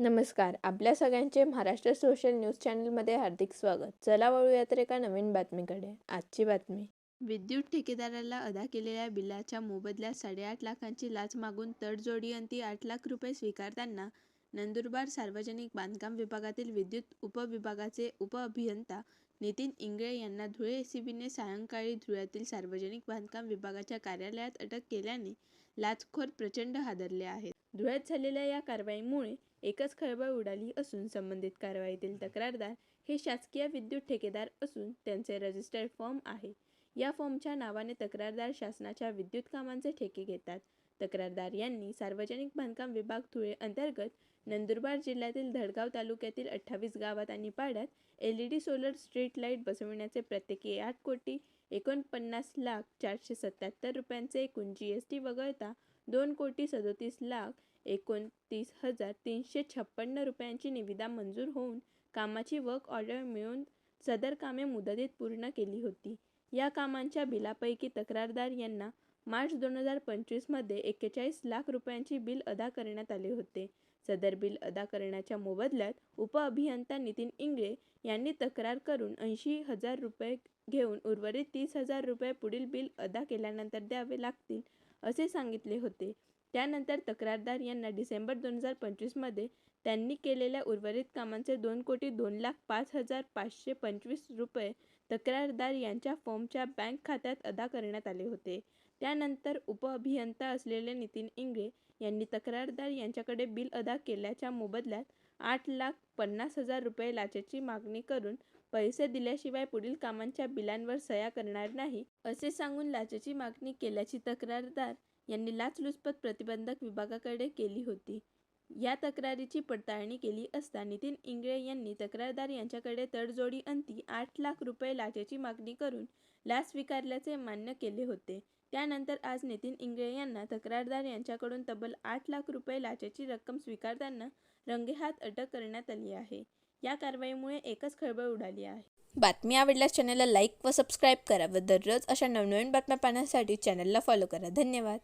नमस्कार. आपल्या सगळ्यांचे महाराष्ट्र सोशल न्यूज चॅनलमध्ये हार्दिक स्वागत. चला वळूया तर एका नवीन बातमीकडे. आजची बातमी. विद्युत ठेकेदाराला अदा केलेल्या बिलाच्या मोबदल्यात साडेआठ लाखांची लाच मागून तडजोडीअंती आठ लाख रुपये स्वीकारताना नंदुरबार सार्वजनिक बांधकाम विभागातील विद्युत उपविभागाचे उपअभियंता नितीन इंगळे यांना धुळे एसीबीने सायंकाळी धुळ्यातील सार्वजनिक बांधकाम विभागाच्या कार्यालयात अटक केल्याने लाचखोर प्रचंड हादरले आहेत. धुळ्यात झालेल्या या कारवाईमुळे एकच खळबळ उडाली असून संबंधित कारवाईतील तक्रारदार हे शासकीय विद्युत ठेकेदार असून त्यांचे रजिस्टर्ड फॉर्म आहे. या फॉर्मच्या नावाने तक्रारदार शासनाच्या विद्युत कामांचे ठेके घेतात. तक्रारदार यांनी सार्वजनिक बांधकाम विभाग धुळे अंतर्गत नंदुरबार जिल्ह्यातील धडगाव तालुक्यातील अठ्ठावीस गावात आणि पाड्यात L E D solar street light बसविण्याचे प्रत्येकी आठ कोटी एकोणपन्नास लाख चारशे सत्याहत्तर रुपयांचे एकूण जी एस टी वगळता दोन कोटी सदोतीस लाख एकोणतीस हजार तीनशे छप्पन्न रुपयांची निविदा मंजूर होऊन कामाची वर्क ऑर्डर मिळून सदर कामे मुदतीत पूर्ण केली होती. या कामांच्या बिलापैकी तक्रारदार यांना मार्च दोन हजार पंचवीसमध्ये एक्केचाळीस लाख रुपयांची बिल अदा करण्यात आले होते. सदर बिल अदा करण्याच्या मोबदल्यात उपअभियंता नितीन इंगळे यांनी तक्रार करून ऐंशी हजार रुपये घेऊन उर्वरित तीस हजार रुपये पुढील बिल अदा केल्यानंतर द्यावे लागतील असे सांगितले होते. त्यानंतर तक्रारदार यांना डिसेंबर दोन हजार पंचवीसमध्ये त्यांनी केलेल्या उर्वरित कामांचे दोन कोटी दोन लाख पाच हजार पाचशे पंचवीस रुपये तक्रारदार यांच्या फॉर्मच्या बँक खात्यात अदा करण्यात आले होते. त्यानंतर उपअभियंता असलेले नितीन इंगळे यांनी तक्रारदार यांच्याकडे बिल अदा केल्याच्या मोबदल्यात आठ लाख पन्नास हजार रुपये लाचेची मागणी करून पैसे दिल्याशिवाय पुढील कामांच्या बिलांवर सह्या करणार नाही असे सांगून लाचेची मागणी केल्याची तक्रारदार यांनी लाचलुचपत प्रतिबंधक विभागाकडे केली होती. या तक्रारीची पडताळणी केली असता नितीन इंगळे यांनी तक्रारदार यांच्याकडे तडजोडी अंती आठ लाख रुपये लाचेची मागणी करून लाच स्वीकारल्याचे मान्य केले होते. त्यानंतर आज नितीन इंगळे यांना तक्रारदार यांच्याकडून तब्बल आठ लाख रुपये लाचेची रक्कम स्वीकारताना रंगेहात अटक करण्यात आली आहे. या कारवाईमुळे एकच खळबळ उडाली आहे. बातमी आवडल्यास चॅनलला लाईक व सबस्क्राईब करा व दररोज अशा नवनवीन बातम्या पाहण्यासाठी चॅनलला फॉलो करा. धन्यवाद.